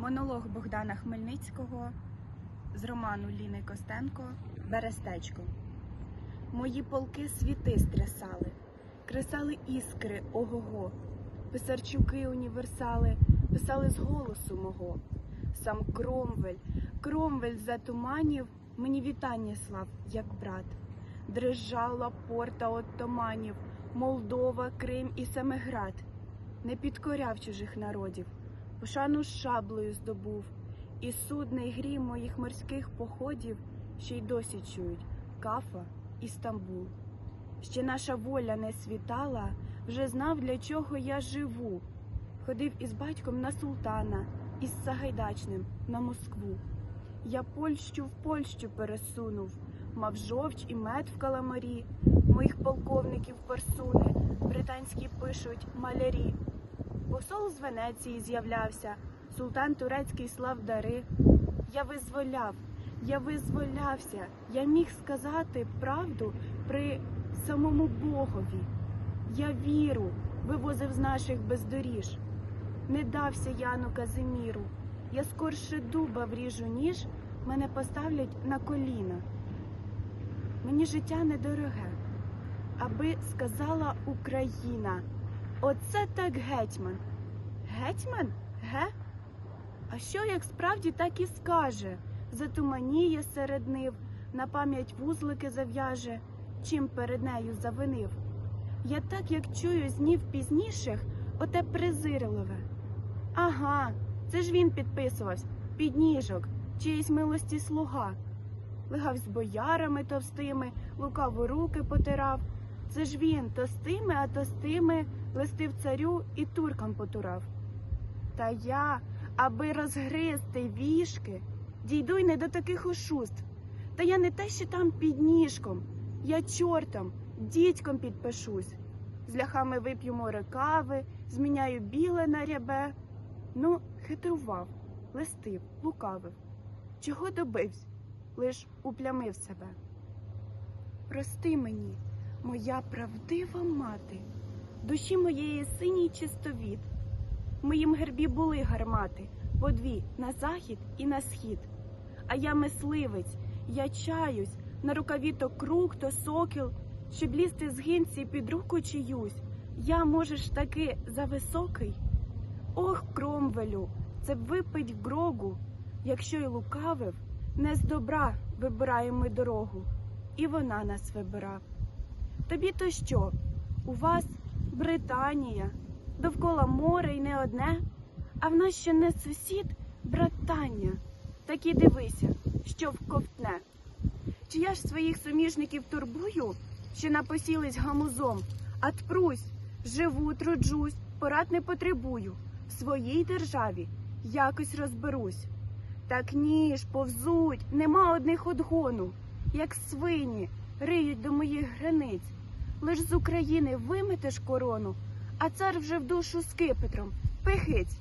Монолог Богдана Хмельницького з роману Ліни Костенко Берестечко. Мої полки світи стрясали, кресали іскри ого-го, писарчуки універсали писали з голосу мого. Сам Кромвель, Кромвель за туманів мені вітання слав, як брат. Дрижала порта отоманів, Молдова, Крим і Семиград. Не підкоряв чужих народів, пошану шаблею здобув, і судний грім моїх морських походів ще й досі чують Кафа і Стамбул. Ще наша воля не світала, вже знав, для чого я живу. Ходив із батьком на султана, із Сагайдачним на Москву. Я Польщу в Польщу пересунув, мав жовч і мед в каламарі, моїх полковників персуни, британські пишуть малярі. Посол з Венеції з'являвся, султан турецький слав дари. Я визволяв, я визволявся, я міг сказати правду при самому Богові. Я віру вивозив з наших бездоріж. Не дався Яну Казиміру. Я скорше дуба вріжу, ніж мене поставлять на коліна. Мені життя недороге, аби сказала Україна. Оце так гетьман. Гетьман? Ге? А що як справді так і скаже? Затуманіє серед нив, на пам'ять вузлики зав'яже, чим перед нею завинив. Я так як чую з днів пізніших, оте презирливе. Ага, це ж він підписувався, підніжок, чиїсь милості слуга. Лигав з боярами товстими, лукаво руки потирав. Це ж він то з тими, а то з тими листив царю і туркам потурав. Та я, аби розгризти вішки, дійду й не до таких ушуств. Та я не те, що там під ніжком, я чортом, дідьком підпишусь. З ляхами вип'ю море кави, зміняю біле на рябе. Ну, хитрував, листив, лукавив. Чого добився? Лиш уплямив себе. Прости мені, моя правдива мати, душі моєї синій чистовід. В моїм гербі були гармати, по дві на захід і на схід. А я мисливець, я чаюсь, на рукаві то круг, то сокіл, щоб лізти з гинці під руку чиюсь. Я, можеш, таки зависокий. Ох, кромвелю, це б випить грогу, якщо й лукавив, не з добра вибираємо ми дорогу, і вона нас вибирав. Тобі то що? У вас Британія, довкола море й не одне, а в нас ще не сусід, братання. Так і дивися, що вковтне. Чи я ж своїх суміжників турбую, що напосілись гамузом, а тпрусь, живу, труджусь, порад не потребую. В своїй державі якось розберусь. Так ні ж, повзуть, нема одних одгону, як свині риють до моїх границь. Лиш з України виметеш корону, а цар вже в душу скипетром. Пихиць,